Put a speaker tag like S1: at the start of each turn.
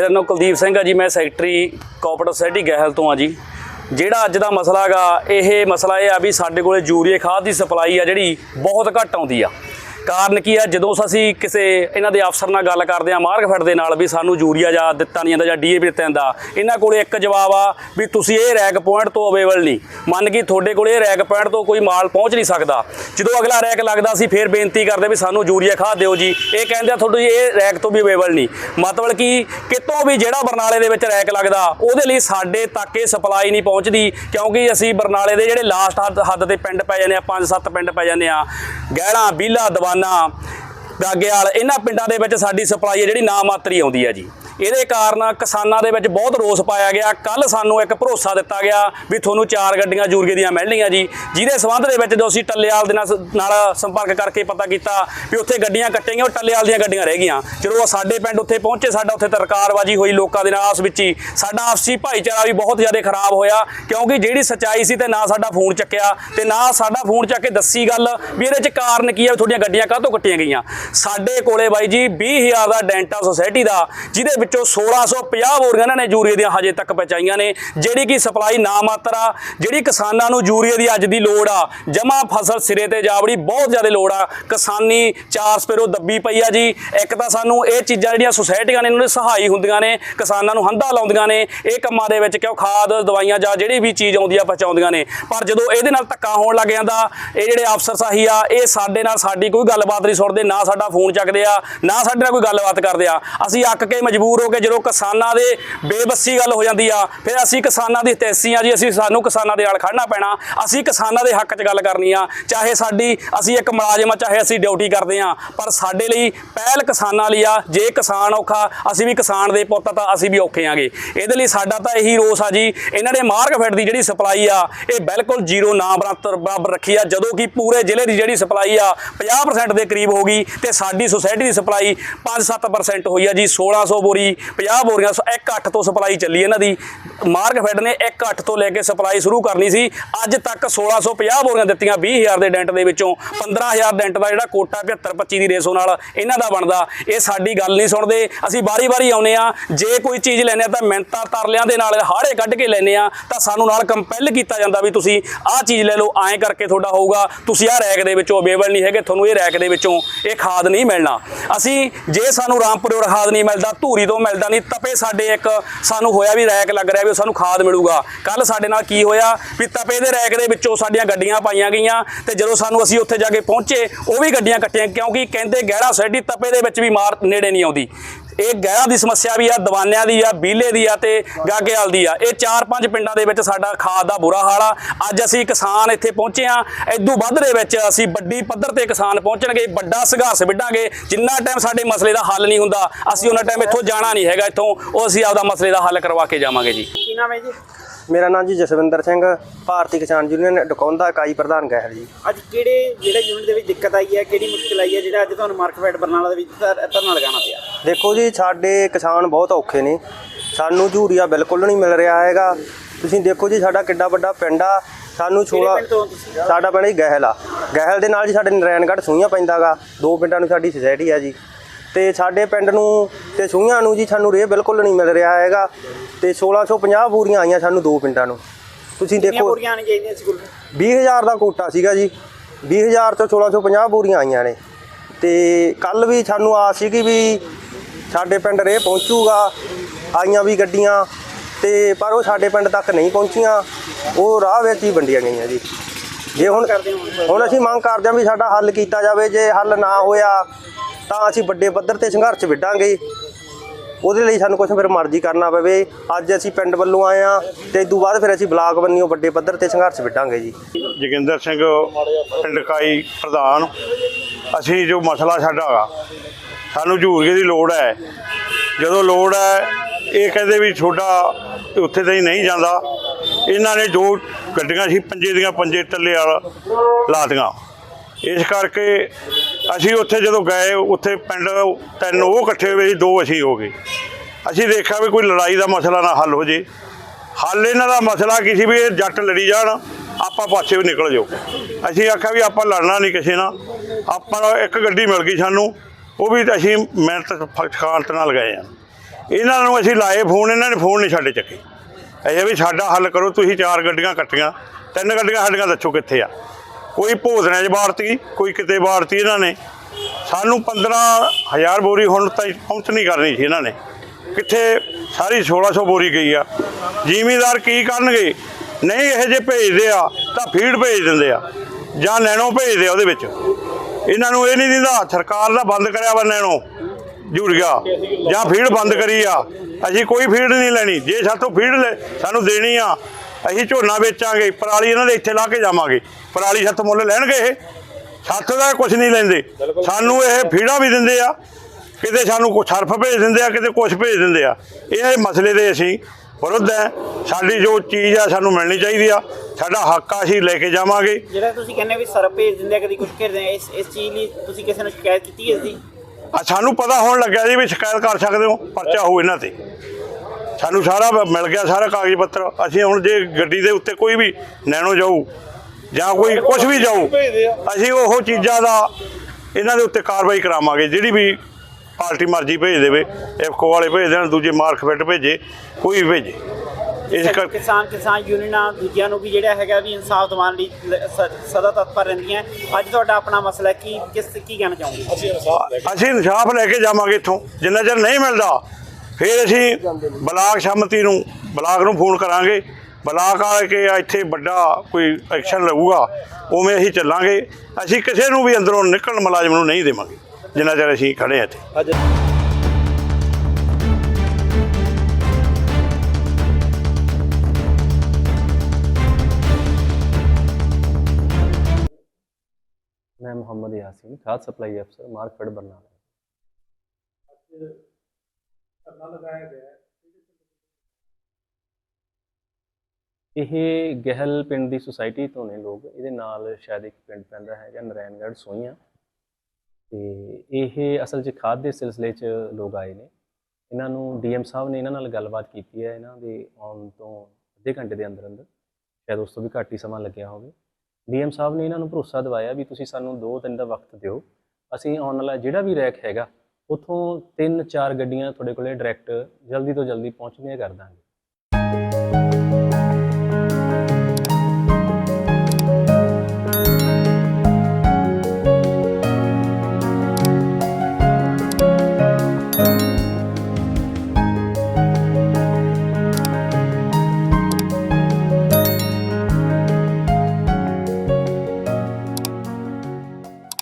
S1: ਮੇਰਾ ਨਾਮ ਕੁਲਦੀਪ ਸਿੰਘ ਆ ਜੀ, ਮੈਂ ਸੈਕਟਰੀ ਕੋਆਪਰੇਟਿਵ ਸੋਸਾਇਟੀ ਗਹਿਲ ਤੋਂ ਆ ਜੀ। ਜਿਹੜਾ ਅੱਜ ਦਾ ਮਸਲਾ ਹੈਗਾ, ਇਹ ਮਸਲਾ ਇਹ ਆ ਵੀ ਸਾਡੇ ਕੋਲੇ ਯੂਰੀਆ ਖਾਦ ਦੀ ਸਪਲਾਈ ਆ ਜਿਹੜੀ ਬਹੁਤ ਘੱਟ ਆਉਂਦੀ ਆ। ਕਾਰਨ ਕੀ ਆ? ਜਦੋਂ ਅਸੀਂ ਕਿਸੇ ਇਹਨਾਂ ਦੇ ਅਫਸਰ ਨਾਲ ਗੱਲ ਕਰਦੇ ਆ ਮਾਰਕਫੈਟ ਦੇ ਨਾਲ ਵੀ ਸਾਨੂੰ ਯੂਰੀਆ ਜਾਂ ਦਿੱਤਾ ਨਹੀਂ ਜਾਂਦਾ ਜਾਂ ਡੀਏਪੀ ਦਿੱਤਾ ਜਾਂਦਾ, ਇਹਨਾਂ ਕੋਲੇ ਇੱਕ ਜਵਾਬ ਆ ਵੀ ਤੁਸੀਂ ਇਹ ਰੈਕ ਪੁਆਇੰਟ ਤੋਂ ਅਵੇਲੇਬਲ ਨਹੀਂ। ਮੰਨ ਕੇ ਤੁਹਾਡੇ ਕੋਲੇ ਇਹ ਰੈਕ ਪੁਆਇੰਟ ਤੋਂ ਕੋਈ ਮਾਲ ਪਹੁੰਚ ਨਹੀਂ ਸਕਦਾ। ਜਦੋਂ ਅਗਲਾ ਰੈਕ ਲੱਗਦਾ ਸੀ ਫਿਰ ਬੇਨਤੀ ਕਰਦੇ ਵੀ ਸਾਨੂੰ ਯੂਰੀਆ ਖਾਦ ਦਿਓ ਜੀ। ਇਹ ਕਹਿੰਦੇ ਆ ਤੁਹਾਡੀ ਇਹ ਰੈਕ ਤੋਂ ਵੀ ਅਵੇਲੇਬਲ ਨਹੀਂ। ਮਤਲਬ ਕਿ ਕਿਤੋਂ ਵੀ ਜਿਹੜਾ ਬਰਨਾਲੇ ਦੇ ਵਿੱਚ ਰੈਕ ਲੱਗਦਾ, ਉਹਦੇ ਲਈ ਸਾਡੇ ਤੱਕ ਇਹ ਸਪਲਾਈ ਨਹੀਂ ਪਹੁੰਚਦੀ, ਕਿਉਂਕਿ ਅਸੀਂ ਬਰਨਾਲੇ ਦੇ ਜਿਹੜੇ ਲਾਸਟ ਹੱਦ ਹੱਦ ਤੇ ਪਿੰਡ ਪੈ ਜਾਂਦੇ ਆ, ਪੰਜ ਸੱਤ ਪਿੰਡ ਪੈ ਜਾਂਦੇ ਆ, ਗਹਿਣਾ, ਬੀਲਾ ਦਵਾ ਦਵਾਨਾ ਗਾਗੇਵਾਲ, ਇਹਨਾਂ ਪਿੰਡਾਂ ਦੇ ਵਿੱਚ ਸਾਡੀ ਸਪਲਾਈ ਹੈ, ਜਿਹੜੀ ਨਾ ਮਾਤਰੀ ਆਉਂਦੀ ਹੈ ਜੀ। ਇਹਦੇ ਕਾਰਨ ਕਿਸਾਨਾਂ ਦੇ ਵਿੱਚ ਬਹੁਤ ਰੋਸ ਪਾਇਆ ਗਿਆ। ਕੱਲ ਸਾਨੂੰ ਇੱਕ ਭਰੋਸਾ ਦਿੱਤਾ ਗਿਆ ਵੀ ਤੁਹਾਨੂੰ ਚਾਰ ਗੱਡੀਆਂ ਯੂਰੀਏ ਦੀਆਂ ਮਿਲਣਗੀਆਂ ਜੀ। ਜਿਹਦੇ ਸਬੰਧ ਦੇ ਵਿੱਚ ਜਦੋਂ ਅਸੀਂ ਟੱਲੇਵਾਲ ਦੇ ਨਾਲ ਨਾਲ ਸੰਪਰਕ ਕਰਕੇ ਪਤਾ ਕੀਤਾ ਵੀ ਉੱਥੇ ਗੱਡੀਆਂ ਕੱਟੇਗੀਆਂ ਉਹ ਟੱਲੇਵਾਲ ਦੀਆਂ ਗੱਡੀਆਂ ਰਹਿ ਗਈਆਂ। ਜਦੋਂ ਸਾਡੇ ਪਿੰਡ ਉੱਥੇ ਪਹੁੰਚੇ, ਸਾਡਾ ਉੱਥੇ ਤਰਕਾਰਬਾਜੀ ਹੋਈ ਲੋਕਾਂ ਦੇ ਨਾਲ ਆਪਸ ਵਿੱਚ ਹੀ। ਸਾਡਾ ਆਪਸੀ ਭਾਈਚਾਰਾ ਵੀ ਬਹੁਤ ਜ਼ਿਆਦਾ ਖਰਾਬ ਹੋਇਆ ਕਿਉਂਕਿ ਜਿਹੜੀ ਸੱਚਾਈ ਸੀ ਤੇ ਨਾ ਸਾਡਾ ਫੋਨ ਚੱਕਿਆ ਤੇ ਨਾ ਸਾਡਾ ਫੋਨ ਚੱਕ ਕੇ ਦੱਸੀ ਗੱਲ ਵੀ ਇਹਦੇ ਚ ਕਾਰਨ ਕੀ ਆ ਵੀ ਤੁਹਾਡੀਆਂ ਗੱਡੀਆਂ ਕਾਹਤੋਂ ਕੱਟੀਆਂ ਗਈਆਂ। ਸਾਡੇ ਕੋਲੇ ਬਾਈ ਜੀ 20000 ਦਾ ਡੈਂਟਾ ਸੁਸਾਇਟੀ ਦਾ, ਜਿਹਦੇ ਵਿੱਚੋਂ 1650 ਬੋਰੀਆਂ ਇਹਨਾਂ ਨੇ ਯੂਰੀਏ ਦੀਆਂ ਹਜੇ ਤੱਕ ਪਹੁੰਚਾਈਆਂ ਨੇ। ਜਿਹੜੀ ਕਿ ਸਪਲਾਈ ਨਾ ਮਾਤਰ ਆ, ਜਿਹੜੀ ਕਿਸਾਨਾਂ ਨੂੰ ਯੂਰੀਏ ਦੀ ਅੱਜ ਦੀ ਲੋੜ ਆ ਜਮਾ ਫਸਲ ਸਿਰੇ ਤੇ ਜਾਵੜੀ ਬਹੁਤ ਜ਼ਿਆਦਾ ਲੋੜ ਆ। ਕਿਸਾਨੀ ਚਾਰ ਸਪੇਰੋ ਦੱਬੀ ਪਈ ਆ ਜੀ। ਇੱਕ ਤਾਂ ਸਾਨੂੰ ਇਹ ਚੀਜ਼ਾਂ ਜਿਹੜੀਆਂ ਸੁਸਾਇਟੀਆਂ ਨੇ, ਇਹਨਾਂ ਦੇ ਸਹਾਈ ਹੁੰਦੀਆਂ ਨੇ, ਕਿਸਾਨਾਂ ਨੂੰ ਹੰਦਾ ਲਾਉਂਦੀਆਂ ਨੇ, ਇਹ ਕੰਮਾਂ ਦੇ ਵਿੱਚ ਕਿਉਂ ਖਾਦ, ਦਵਾਈਆਂ ਜਾਂ ਜਿਹੜੀ ਵੀ ਚੀਜ਼ ਆਉਂਦੀ ਆ ਪਹੁੰਚਾਉਂਦੀਆਂ ਨੇ। ਪਰ ਜਦੋਂ ਇਹਦੇ ਨਾਲ ਧੱਕਾ ਹੋਣ ਲੱਗ ਜਾਂਦਾ, ਇਹ ਜਿਹੜੇ ਅਫਸਰ ਸਾਹੀ ਆ, ਇਹ ਸਾਡੇ ਨਾਲ ਸਾਡੀ ਕੋਈ ਗੱਲਬਾਤ ਨਹੀਂ ਸੁਣਦੇ, ਨਾ ਸਾਡਾ ਫੋਨ ਚੱਕਦੇ ਆ, ਨਾ ਸਾਡੇ ਨਾਲ ਕੋਈ ਗੱਲਬਾਤ ਕਰਦੇ ਆ। ਅਸੀਂ ਅੱਕ ਕੇ ਮਜਬੂਰ ਹੋ ਕੇ ਜਦੋਂ ਕਿਸਾਨਾਂ ਦੇ ਬੇਬਸੀ ਗੱਲ ਹੋ ਜਾਂਦੀ ਆ, ਫਿਰ ਅਸੀਂ ਕਿਸਾਨਾਂ ਦੀ ਤੈਸੀ ਆ ਜੀ, ਅਸੀਂ ਸਾਨੂੰ ਕਿਸਾਨਾਂ ਦੇ ਨਾਲ ਖੜਨਾ ਪੈਣਾ, ਅਸੀਂ ਕਿਸਾਨਾਂ ਦੇ ਹੱਕ 'ਚ ਗੱਲ ਕਰਨੀ ਆ, ਚਾਹੇ ਸਾਡੀ ਅਸੀਂ ਇੱਕ ਮੁਲਾਜ਼ਮ ਆ, ਚਾਹੇ ਅਸੀਂ ਡਿਊਟੀ ਕਰਦੇ ਆ, ਪਰ ਸਾਡੇ ਲਈ ਪਹਿਲ ਕਿਸਾਨਾਂ ਲਈ ਆ, ਜੇ ਕਿਸਾਨ ਔਖਾ, ਅਸੀਂ ਵੀ ਕਿਸਾਨ ਦੇ ਪੁੱਤ ਤਾਂ ਅਸੀਂ ਵੀ ਔਖੇ ਆਂਗੇ। ਇਹਦੇ ਲਈ ਸਾਡਾ ਤਾਂ ਇਹੀ ਰੋਸ ਆ ਜੀ, ਇਹਨਾਂ ਨੇ ਮਾਰਕਫੈਟ ਦੀ ਜਿਹੜੀ ਸਪਲਾਈ ਆ, ਇਹ ਬਿਲਕੁਲ ਜ਼ੀਰੋ ਨਾ ਬਰਾਬਰ ਬਰਾਬਰ ਰੱਖੀ ਆ, ਜਦੋਂ ਕਿ ਪੂਰੇ ਜ਼ਿਲ੍ਹੇ ਦੀ ਜਿਹੜੀ ਸਪਲਾਈ ਆ 50% ਦੇ ਕਰੀਬ ਹੋ ਗਈ ਤੇ ਸਾਡੀ ਸੁਸਾਇਟੀ ਦੀ ਸਪਲਾਈ 5-7% ਹੋਈ ਆ ਜੀ 1600 ਬੋਰੀ 50 ਬੋਰੀਆਂ 1.8 ਤੋਂ ਸਪਲਾਈ ਚੱਲੀ ਇਹਨਾਂ ਦੀ। ਮਾਰਕ ਫੈਡ ਨੇ 1.8 ਤੋਂ ਲੈ ਕੇ ਸਪਲਾਈ ਸ਼ੁਰੂ ਕਰਨੀ ਸੀ। ਅੱਜ ਤੱਕ 1650 ਬੋਰੀਆਂ ਦਿੱਤੀਆਂ 20000 ਦੇ ਡੈਂਟ ਦੇ ਵਿੱਚੋਂ 15000 ਡੈਂਟ ਦਾ ਜਿਹੜਾ ਕੋਟਾ 75-25 ਦੀ ਰੇਸੋ ਨਾਲ ਇਹਨਾਂ ਦਾ ਬਣਦਾ। ਇਹ ਸਾਡੀ ਗੱਲ ਨਹੀਂ ਸੁਣਦੇ। ਅਸੀਂ ਵਾਰੀ-ਵਾਰੀ ਆਉਨੇ ਆ ਜੇ ਕੋਈ ਚੀਜ਼ ਲੈਨੇ ਆ ਤਾਂ ਮਿੰਤਾ ਤਰਲਿਆਂ ਦੇ ਨਾਲ ਹਾੜੇ ਕੱਢ ਕੇ ਲੈਨੇ ਆ ਤਾਂ ਸਾਨੂੰ ਨਾਲ ਕੰਪੈਲ ਕੀਤਾ ਜਾਂਦਾ ਵੀ ਤੁਸੀਂ ਆਹ ਚੀਜ਼ ਲੈ ਲਓ, ਐਂ ਕਰਕੇ ਤੁਹਾਡਾ ਹੋਊਗਾ। ਤੁਸੀਂ ਆਹ ਰੈਕ ਦੇ ਵਿੱਚੋਂ ਅਵੇਲੇਬਲ ਨਹੀਂ ਹੈਗੇ, ਤੁਹਾਨੂੰ ਇਹ ਰੈਕ ਦੇ ਵਿੱਚੋਂ ਇਹ ਖਾਦ ਨਹੀਂ ਮਿਲਣਾ। ਅਸੀਂ ਜੇ ਸਾਨੂੰ ਰਾਮਪੁਰੋਂ ਖਾਦ ਨਹੀਂ ਮਿਲਦਾ, ਧੂਰੀ ਜਦੋਂ ਮਿਲਦਾ ਨਹੀਂ ਤਪੇ ਸਾਡੇ ਇੱਕ ਸਾਨੂੰ ਹੋਇਆ ਵੀ ਰੈਕ ਲੱਗ ਰਿਹਾ ਵੀ ਸਾਨੂੰ ਖਾਦ ਮਿਲੂਗਾ। ਕੱਲ ਸਾਡੇ ਨਾਲ ਕੀ ਹੋਇਆ ਵੀ ਤਪੇ ਦੇ ਰੈਕ ਦੇ ਵਿੱਚੋਂ ਸਾਡੀਆਂ ਗੱਡੀਆਂ ਪਾਈਆਂ ਗਈਆਂ ਤੇ ਜਦੋਂ ਸਾਨੂੰ ਅਸੀਂ ਉੱਥੇ ਜਾ ਕੇ ਪਹੁੰਚੇ, ਉਹ ਵੀ ਗੱਡੀਆਂ ਕੱਟੀਆਂ ਕਿਉਂਕਿ ਕਹਿੰਦੇ ਗਹਿਰਾ ਸੈਡੀ ਤਪੇ ਦੇ ਵਿੱਚ ਵੀ ਮਾਰ ਨੇੜੇ ਨਹੀਂ ਆਉਂਦੀ। ਇਹ ਗਹਿਰਾਂ ਦੀ ਸਮੱਸਿਆ ਵੀ ਆ ਦਵਾਨਿਆਂ ਦੀ ਆ ਬੀਲੇ ਦੀ ਆ ਤੇ ਗਾਗੇਵਾਲ ਦੀ ਆ। ਇਹ ਚਾਰ ਪੰਜ ਪਿੰਡਾਂ ਦੇ ਵਿੱਚ ਸਾਡਾ ਖਾਦ ਦਾ ਬੁਰਾ ਹਾਲ ਆ। ਅੱਜ ਅਸੀਂ ਕਿਸਾਨ ਇੱਥੇ ਪਹੁੰਚੇ ਆ। ਇਦੋਂ ਵੱਧ ਦੇ ਵਿੱਚ ਅਸੀਂ ਵੱਡੀ ਪੱਧਰ ਤੇ ਕਿਸਾਨ ਪਹੁੰਚਣਗੇ ਵੱਡਾ ਸੰਘਰਸ਼ ਵਿੱਢਾਂਗੇ। ਜਿੰਨਾ ਟਾਈਮ ਸਾਡੇ ਮਸਲੇ ਦਾ ਹੱਲ ਨਹੀਂ ਹੁੰਦਾ ਅਸੀਂ ਉਹਨਾਂ ਟਾਈਮ ਇੱਥੋਂ ਜਾਣਾ ਨਹੀਂ ਹੈਗਾ ਇੱਥੋਂ। ਉਹ ਅਸੀਂ ਆਪਦਾ ਮਸਲੇ ਦਾ ਹੱਲ ਕਰਵਾ ਕੇ ਜਾਵਾਂਗੇ ਜੀ।
S2: ਕੀ ਨਾਮ ਹੈ ਜੀ?
S3: ਮੇਰਾ ਨਾਮ ਜੀ ਜਸਵਿੰਦਰ ਸਿੰਘ ਭਾਰਤੀ ਕਿਸਾਨ ਯੂਨੀਅਨ ਡਕੌਂਦਾ ਇਕਾਈ ਪ੍ਰਧਾਨ ਗਹਿਲ ਜੀ।
S2: ਅੱਜ ਕਿਹੜੇ ਜਿਹੜੇ ਯੂਨਿਟ ਦੇ ਵਿੱਚ ਦਿੱਕਤ ਆਈ ਹੈ ਕਿਹੜੀ ਮੁਸ਼ਕਿਲ ਆਈ ਹੈ ਜਿਹੜਾ ਅੱਜ ਤੁਹਾਨੂੰ ਮਾਰਕਫੈਟ ਬਰਨਾਲਾ ਦੇ ਵਿੱਚ ਧਰ- ਧਰਨਾ ਲਗਾਉਣਾ ਪਿਆ?
S3: ਦੇਖੋ ਜੀ ਸਾਡੇ ਕਿਸਾਨ ਬਹੁਤ ਔਖੇ ਨੇ। ਸਾਨੂੰ ਝੂਰੀਆ ਬਿਲਕੁਲ ਨਹੀਂ ਮਿਲ ਰਿਹਾ ਹੈਗਾ। ਤੁਸੀਂ ਦੇਖੋ ਜੀ ਸਾਡਾ ਕਿੱਡਾ ਵੱਡਾ ਪਿੰਡ ਆ। ਸਾਨੂੰ
S2: ਕਿਹੜੇ
S3: 16
S2: ਪਿੰਡ ਤੋਂ ਤੁਸੀਂ?
S3: ਸਾਡਾ ਪਿੰਡ ਜੀ ਗਹਿਲ ਆ। ਗਹਿਲ ਦੇ ਨਾਲ ਜੀ ਸਾਡੇ ਨਰੈਣਗੜ੍ਹ ਸੂਈਆਂ ਪੈਂਦਾਗਾ ਦੋ ਪਿੰਡਾਂ ਨੂੰ ਸਾਡੀ ਸੁਸਾਇਟੀ ਆ ਜੀ। ਤੇ ਸਾਡੇ ਪਿੰਡ ਨੂੰ ਤੇ ਸੂਈਆਂ ਨੂੰ ਜੀ ਸਾਨੂੰ ਰੇ ਬਿਲਕੁਲ ਨਹੀਂ ਮਿਲ ਰਿਹਾ ਹੈਗਾ ਤੇ 1650 ਬੂਰੀਆਂ ਆਈਆਂ ਸਾਨੂੰ ਦੋ ਪਿੰਡਾਂ ਨੂੰ। ਤੁਸੀਂ ਦੇਖੋ
S2: ਬੋਰੀਆਂ ਆਣੀ ਚਾਹੀਦੀਆਂ ਸੀ ਕੋਲ
S3: 20000 ਦਾ ਕੋਟਾ ਸੀਗਾ ਜੀ। 20000 ਤੋਂ 1650 ਬੋਰੀਆਂ ਆਈਆਂ ਨੇ। ਤੇ ਕੱਲ ਵੀ ਸਾਨੂੰ ਆਸ ਸੀਗੀ ਵੀ ਸਾਡੇ ਪਿੰਡ ਰੇ ਪਹੁੰਚੂਗਾ ਆਈਆਂ ਵੀ ਗੱਡੀਆਂ ਤੇ ਪਰ ਉਹ ਸਾਡੇ ਪਿੰਡ ਤੱਕ ਨਹੀਂ ਪਹੁੰਚੀਆਂ। ਉਹ ਰਾਹ ਵਿੱਚ ਹੀ ਵੰਡੀਆਂ ਗਈਆਂ ਜੀ। ਜੇ ਹੁਣ। ਹੁਣ ਅਸੀਂ ਮੰਗ ਕਰਦੇ ਹਾਂ ਵੀ ਸਾਡਾ ਹੱਲ ਕੀਤਾ ਜਾਵੇ ਜੇ ਹੱਲ ਨਾ ਹੋਇਆ ਤਾਂ ਅਸੀਂ ਵੱਡੇ ਪੱਧਰ ਤੇ ਸੰਘਰਸ਼ ਵਿੱਢਾਂਗੇ। ਉਹਦੇ ਲਈ ਸਾਨੂੰ ਕੁਝ ਫਿਰ ਮਰਜ਼ੀ ਕਰਨਾ ਪਵੇ। ਅੱਜ ਅਸੀਂ ਪਿੰਡ ਵੱਲੋਂ ਆਏ ਆ ਤੇ ਇਸ ਤੋਂ ਬਾਅਦ ਫਿਰ ਅਸੀਂ ਬਲਾਕ ਬੰਨਿਓ ਵੱਡੇ ਪੱਧਰ ਤੇ ਸੰਘਰਸ਼ ਵਿੱਢਾਂਗੇ ਜੀ।
S4: ਜੋਗਿੰਦਰ ਸਿੰਘ, ਪਿੰਡ ਕਾਈ ਪ੍ਰਧਾਨ, ਅਸੀਂ ਜੋ ਮਸਲਾ ਸਾਡਾ ਹੈਗਾ ਸਾਨੂੰ ਝੂਰਗੇ ਦੀ ਲੋੜ ਹੈ। ਜਦੋਂ ਲੋੜ ਹੈ, ਇਹ ਕਹਿੰਦੇ ਵੀ ਤੁਹਾਡਾ ਉੱਥੇ ਤਾਂ ਹੀ ਨਹੀਂ ਜਾਂਦਾ। ਇਹਨਾਂ ਨੇ ਜੋ ਗੱਡੀਆਂ ਸੀ, ਪੰਜੇ ਦੀਆਂ ਪੰਜੇ ਟੱਲੇ ਵਾਲਾ ਲਾਤੀਆਂ। ਇਸ ਕਰਕੇ ਅਸੀਂ ਉੱਥੇ ਜਦੋਂ ਗਏ, ਉੱਥੇ ਪਿੰਡ ਤਿੰਨ ਉਹ ਇਕੱਠੇ ਹੋਏ ਸੀ, ਦੋ ਅਸੀਂ ਹੋ ਗਏ। ਅਸੀਂ ਦੇਖਿਆ ਵੀ ਕੋਈ ਲੜਾਈ ਦਾ ਮਸਲਾ ਨਾ ਹੱਲ ਹੋ ਜੇ। ਹੱਲ ਇਹਨਾਂ ਦਾ ਮਸਲਾ ਕੀ ਸੀ ਵੀ ਇਹ ਜੱਟ ਲੜੀ ਜਾਣ, ਆਪਾਂ ਪਾਸੇ ਵੀ ਨਿਕਲ ਜਾਓ। ਅਸੀਂ ਆਖਿਆ ਵੀ ਆਪਾਂ ਲੜਨਾ ਨਹੀਂ ਕਿਸੇ ਨਾਲ। ਆਪਾਂ ਨੂੰ ਇੱਕ ਗੱਡੀ ਮਿਲ ਗਈ ਸਾਨੂੰ, ਉਹ ਵੀ ਅਸੀਂ ਮਿਹਨਤ ਫਖਾਨਤ ਨਾਲ ਗਏ ਆ ਇਹਨਾਂ ਨੂੰ ਅਸੀਂ ਲਾਏ ਫੋਨ, ਇਹਨਾਂ ਨੇ ਫੋਨ ਨਹੀਂ ਸਾਡੇ ਚੱਕੇ। ਇਹ ਵੀ ਸਾਡਾ ਹੱਲ ਕਰੋ, ਤੁਸੀਂ ਚਾਰ ਗੱਡੀਆਂ ਕੱਟੀਆਂ। ਤਿੰਨ ਗੱਡੀਆਂ ਸਾਡੀਆਂ ਦੱਸੋ ਕਿੱਥੇ ਆ। ਕੋਈ ਭੋਜਨਾਂ 'ਚ ਬਾੜਤੀ, ਕੋਈ ਕਿਤੇ ਬਾੜਤੀ ਇਹਨਾਂ ਨੇ। ਸਾਨੂੰ 15000 ਬੋਰੀ ਹੁਣ ਤਾਈਂ ਪਹੁੰਚਣੀ ਕਰਨੀ ਸੀ ਇਹਨਾਂ ਨੇ। ਕਿੱਥੇ ਸਾਰੀ 1600 ਬੋਰੀ ਗਈ ਆ। ਜ਼ਿਮੀਦਾਰ ਕੀ ਕਰਨਗੇ? ਨਹੀਂ ਇਹ ਜੇ ਭੇਜਦੇ ਆ, ਤਾਂ ਫੀਡ ਭੇਜ ਦਿੰਦੇ ਆ, ਜਾਂ ਨੈਣੋ ਭੇਜਦੇ ਆ ਉਹਦੇ ਵਿੱਚ। ਇਹਨਾਂ ਨੂੰ ਇਹ ਨਹੀਂ ਦਿੰਦਾ, ਸਰਕਾਰ ਦਾ ਬੰਦ ਕਰਿਆ ਵਾ ਨੈਣੋ ਯੂਰੀਆ ਜਾਂ ਫੀਡ ਬੰਦ ਕਰੀ ਆ। ਅਸੀਂ ਕੋਈ ਫੀਡ ਨਹੀਂ ਲੈਣੀ। ਜੇ ਸਾਤੋਂ ਫੀਡ ਲੈ, ਸਾਨੂੰ ਦੇਣੀ ਆ ਅਸੀਂ ਝੋਨਾ ਵੇਚਾਂਗੇ ਪਰਾਲੀ ਇਹਨਾਂ ਦੇ ਇੱਥੇ ਲਾ ਕੇ ਜਾਵਾਂਗੇ। ਪਰਾਲੀ ਸੱਤ ਮੁੱਲ ਲੈਣਗੇ ਇਹ। ਸੱਤ ਦਾ ਕੁਝ ਨਹੀਂ ਲੈਂਦੇ। ਸਾਨੂੰ ਇਹ ਫੀੜਾ ਵੀ ਦਿੰਦੇ ਆ। ਕਿਤੇ ਸਾਨੂੰ ਕੁਛ ਸਰਫ ਭੇਜ ਦਿੰਦੇ ਆ ਕਿਤੇ ਕੁਛ ਭੇਜ ਦਿੰਦੇ ਆ। ਇਹ ਮਸਲੇ ਦੇ ਅਸੀਂ ਵਿਰੁੱਧ ਹੈ। ਸਾਡੀ ਜੋ ਚੀਜ਼ ਆ ਸਾਨੂੰ ਮਿਲਣੀ ਚਾਹੀਦੀ ਆ। ਸਾਡਾ ਹੱਕ ਆ ਅਸੀਂ ਲੈ ਕੇ ਜਾਵਾਂਗੇ।
S2: ਜਿਹੜਾ ਤੁਸੀਂ ਕਹਿੰਦੇ ਵੀ ਸਰਪ ਭੇਜ ਦਿੰਦੇ ਆ ਕਦੀ ਕੁਝ ਕਰਦੇ ਆ ਇਸ ਇਸ ਚੀਜ਼ ਲਈ ਤੁਸੀਂ ਕਿਸੇ ਨੂੰ ਸ਼ਿਕਾਇਤ ਕੀਤੀ ਇਸ ਦੀ
S4: ਆ ਸਾਨੂੰ ਪਤਾ ਹੋਣ ਲੱਗਿਆ ਜੀ ਵੀ ਸ਼ਿਕਾਇਤ ਕਰ ਸਕਦੇ ਹੋ ਪਰਚਾ ਹੋ ਇਹਨਾਂ ਤੇ। ਸਾਨੂੰ ਸਾਰਾ ਮਿਲ ਗਿਆ ਸਾਰਾ ਕਾਗਜ਼ ਪੱਤਰ। ਅਸੀਂ ਹੁਣ ਜੇ ਗੱਡੀ ਦੇ ਉੱਤੇ ਕੋਈ ਵੀ ਨੈਣੋ ਜਾਊ ਜਾਂ ਕੋਈ ਕੁਝ ਵੀ ਜਾਊ ਅਸੀਂ ਉਹ ਚੀਜ਼ਾਂ ਦਾ ਇਹਨਾਂ ਦੇ ਉੱਤੇ ਕਾਰਵਾਈ ਕਰਾਵਾਂਗੇ। ਜਿਹੜੀ ਵੀ ਪਾਰਟੀ ਮਰਜ਼ੀ ਭੇਜ ਦੇਵੇ ਐਫਕੋ ਵਾਲੇ ਭੇਜ ਦੇਣ ਦੂਜੇ ਮਾਰਕਫੈਟ ਭੇਜੇ ਕੋਈ ਵੀ ਭੇਜੇ। ਇਸ ਕਰਕੇ
S2: ਕਿਸਾਨ ਕਿਸਾਨ ਯੂਨੀਅਨਾਂ ਦੂਜਿਆਂ ਨੂੰ ਵੀ ਜਿਹੜਾ ਹੈਗਾ ਵੀ ਇਨਸਾਫ ਦਿਵਾਉਣ ਲਈ ਸਦਾ ਤਤਪਰ ਰਹਿੰਦੀਆਂ। ਅੱਜ ਤੁਹਾਡਾ ਆਪਣਾ ਮਸਲਾ ਕੀ ਕਿਸ ਕੀ ਕਹਿਣਾ ਚਾਹੋਗੇ?
S4: ਅਸੀਂ ਇਨਸਾਫ ਲੈ ਕੇ ਜਾਵਾਂਗੇ ਇੱਥੋਂ। ਜਿੰਨਾ ਚਿਰ ਨਹੀਂ ਮਿਲਦਾ ਫਿਰ ਅਸੀਂ ਬਲਾਕ ਸੰਮਤੀ ਨੂੰ ਬਲਾਕ ਨੂੰ ਫੋਨ ਕਰਾਂਗੇ ਬਲਾਕ ਆ ਕੇ ਇੱਥੇ ਵੱਡਾ ਕੋਈ ਐਕਸ਼ਨ ਲਊਗਾ ਉਵੇਂ ਅਸੀਂ ਚੱਲਾਂਗੇ ਅਸੀਂ ਕਿਸੇ ਨੂੰ ਵੀ ਅੰਦਰੋਂ ਨਿਕਲਣ ਮੁਲਾਜ਼ਮ ਨੂੰ ਨਹੀਂ ਦੇਵਾਂਗੇ ਜਿੰਨਾ ਚਿਰ ਅਸੀਂ ਖੜੇ ਹਾਂ ਇੱਥੇ
S5: मैं मोहम्मद यासीन खाद सप्लाई अफसर मार्केट बरनाला ਲਗਾਇਆ ਗਿਆ ਇਹ ਗਹਿਲ ਪਿੰਡ ਦੀ ਸੁਸਾਇਟੀ ਤੋਂ ਨੇ ਲੋਕ, ਇਹਦੇ ਨਾਲ ਸ਼ਾਇਦ ਇੱਕ ਪਿੰਡ ਪੈਂਦਾ ਹੈਗਾ ਨਰੈਣਗੜ੍ਹ ਸੋਈਆਂ ਤੇ ਇਹ ਅਸਲ 'ਚ ਖਾਦ ਦੇ ਸਿਲਸਿਲੇ 'ਚ ਲੋਕ ਆਏ ਨੇ। ਇਹਨਾਂ ਨੂੰ ਡੀਐਮ ਸਾਹਿਬ ਨੇ ਇਹਨਾਂ ਨਾਲ ਗੱਲਬਾਤ ਕੀਤੀ ਹੈ, ਇਹਨਾਂ ਦੇ ਆਉਣ ਤੋਂ ਅੱਧੇ ਘੰਟੇ ਦੇ ਅੰਦਰ ਅੰਦਰ। ਸ਼ਾਇਦ ਉਸ ਤੋਂ ਵੀ ਘੱਟ ਹੀ ਸਮਾਂ ਲੱਗਿਆ ਹੋਵੇ। ਡੀਐਮ ਸਾਹਿਬ ਨੇ ਇਹਨਾਂ ਨੂੰ ਭਰੋਸਾ ਦਿਵਾਇਆ ਵੀ ਤੁਸੀਂ ਸਾਨੂੰ 2 ਦਿਨ ਦਾ ਵਕਤ ਦਿਓ। ਅਸੀਂ ਆਉਣ ਵਾਲਾ ਜਿਹੜਾ ਵੀ ਰੈਕ ਹੈਗਾ ਉਥੋਂ 3-4 ਗੱਡੀਆਂ ਤੁਹਾਡੇ ਕੋਲੇ ਡਾਇਰੈਕਟ ਜਲਦੀ ਤੋਂ ਜਲਦੀ ਪਹੁੰਚਦੀਆਂ ਕਰ ਦਾਂਗੇ।